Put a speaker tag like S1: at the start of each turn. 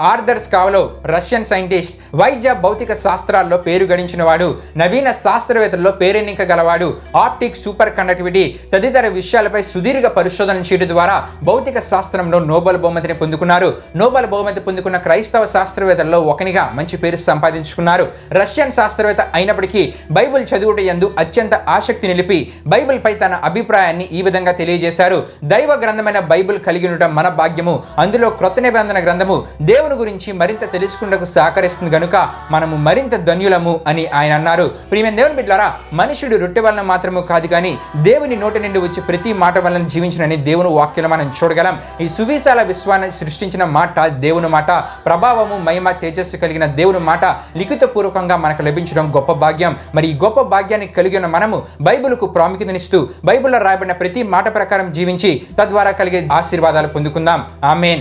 S1: Arthur స్కావ్లో Russian scientist వైద్య భౌతిక శాస్త్రాల్లో పేరు గడించినవాడు నవీన శాస్త్రవేత్తల్లో పేరెన్నిక గలవాడు ఆప్టిక్ సూపర్ కండక్టివిటీ తదితర విషయాలపై సుదీర్ఘ పరిశోధన చేయడం ద్వారా భౌతిక శాస్త్రంలో నోబెల్ బహుమతిని పొందుకున్నారు. నోబెల్ బహుమతి పొందుకున్న క్రైస్తవ శాస్త్రవేత్తల్లో ఒకనిగా మంచి పేరు సంపాదించుకున్నారు. రష్యన్ శాస్త్రవేత్త అయినప్పటికీ బైబిల్ చదువుట ఎందు అత్యంత ఆసక్తి నిలిపి బైబిల్ పై తన అభిప్రాయాన్ని ఈ విధంగా తెలియజేశారు. దైవ గ్రంథమైన బైబిల్ కలిగి ఉండటం మన భాగ్యము. అందులో క్రొత్త నిబంధన గ్రంథము దేవుని గురించి మరింత తెలుసుకుంటకు సహకరిస్తుంది గనుక మనము మరింత ధన్యులము అని ఆయన అన్నారు. ప్రియమైన దేవుని బిడ్డారా మనుషుడు రొట్టె వలన మాత్రము కాదు కానీ దేవుని నోటి నుండి వచ్చే ప్రతి మాట వలన జీవించినని దేవుని వాక్యం మనం చూడగలం. ఈ సువిశాల విశ్వాన్ని సృష్టించిన మాట దేవుని మాట ప్రభావము మహిమ తేజస్సు కలిగిన దేవుని మాట లిఖిత పూర్వకంగా మనకు లభించడం గొప్ప భాగ్యం. మరి ఈ గొప్ప భాగ్యాన్ని కలిగి ఉన్న మనము బైబిల్కు ప్రాముఖ్యతనిస్తూ బైబిల్లో రాయబడిన ప్రతి మాట ప్రకారం జీవించి తద్వారా కలిగే ఆశీర్వాదాలు పొందుకుందాం. ఆమెన్.